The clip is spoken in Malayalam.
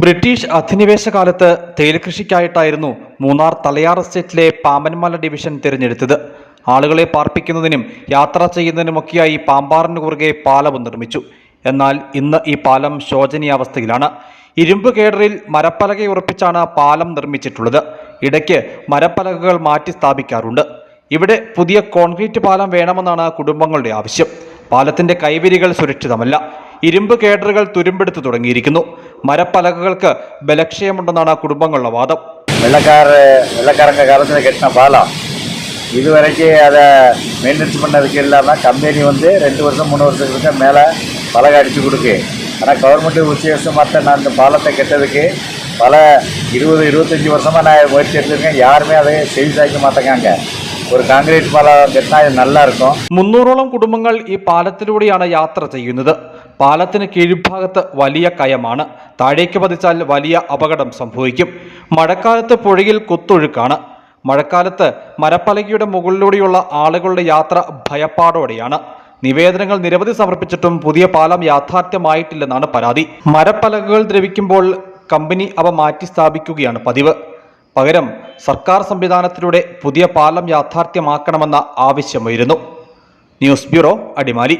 ബ്രിട്ടീഷ് അധിനിവേശ കാലത്ത് തേയിലകൃഷിക്കായിട്ടായിരുന്നു മൂന്നാർ തലയാർ എസ്റ്റേറ്റിലെ പാമ്പൻമല ഡിവിഷൻ തിരഞ്ഞെടുത്തത്. ആളുകളെ പാർപ്പിക്കുന്നതിനും യാത്ര ചെയ്യുന്നതിനുമൊക്കെയായി പാമ്പാറിന് കുറുകെ പാലം നിർമ്മിച്ചു. എന്നാൽ ഇന്ന് ഈ പാലം ശോചനീയാവസ്ഥയിലാണ്. ഇരുമ്പ് കേടറിൽ മരപ്പലക ഉറപ്പിച്ചാണ് പാലം നിർമ്മിച്ചിട്ടുള്ളത്. ഇടയ്ക്ക് മരപ്പലകകൾ മാറ്റി സ്ഥാപിക്കാറുണ്ട്. ഇവിടെ പുതിയ കോൺക്രീറ്റ് പാലം വേണമെന്നാണ് കുടുംബങ്ങളുടെ ആവശ്യം. പാലത്തിന്റെ കൈവരികൾ സുരക്ഷിതമല്ല. ഇരുമ്പ് കേഡറുകൾ തുരുമ്പെടുത്തു തുടങ്ങിയിരിക്കുന്നു. മരപ്പലകകൾക്ക് ബലക്ഷയമുണ്ടെന്നാണ് കുടുംബങ്ങളുടെ വാദം வெள்ளக்கார வெள்ளக்காரங்க காலத்தில் கட்டின பாலம் இது வரைக்கும் அதை மெயின்டெனன்ஸ் பண்ணதுக்கு இல்லாமல் கம்பெனி வந்து ரெண்டு வருஷம் மூணு வருஷத்துக்கு மேலே பலகை அடித்து கொடுக்கு ஆனால் கவர்மெண்ட் உச்சேசமாக நான் இந்த பாலத்தை கெட்டதுக்கு பல இருபது இருபத்தஞ்சி வருஷமாக நான் முயற்சி எடுத்திருக்கேன் யாருமே அதை செவிசாய்க்க மாட்டேங்காங்க ഒരു കോൺക്രീറ്റ് പാല കെട്ടാൽ നല്ലായിരിക്കും മുന്നൂറോളം കുടുംബങ്ങൾ ഈ പാലത്തിലൂടെയാണ് യാത്ര ചെയ്യുന്നത്. പാലത്തിന് കീഴ്ഭാഗത്ത് വലിയ കയമാണ്. താഴേക്ക് പതിച്ചാൽ വലിയ അപകടം സംഭവിക്കും. മഴക്കാലത്ത് പുഴയിൽ കുത്തൊഴുക്കാണ്. മഴക്കാലത്ത് മരപ്പലകിയുടെ മുകളിലൂടെയുള്ള ആളുകളുടെ യാത്ര ഭയപ്പാടോടെയാണ്. നിവേദനങ്ങൾ നിരവധി സമർപ്പിച്ചിട്ടും പുതിയ പാലം യാഥാർത്ഥ്യമായിട്ടില്ലെന്നാണ് പരാതി. മരപ്പലകകൾ ദ്രവിക്കുമ്പോൾ കമ്പനി അവ മാറ്റി സ്ഥാപിക്കുകയാണ് പതിവ്. പകരം സർക്കാർ സംവിധാനത്തിലൂടെ പുതിയ പാലം യാഥാർത്ഥ്യമാക്കണമെന്ന ആവശ്യമായിരുന്നു. News bureau Adimali.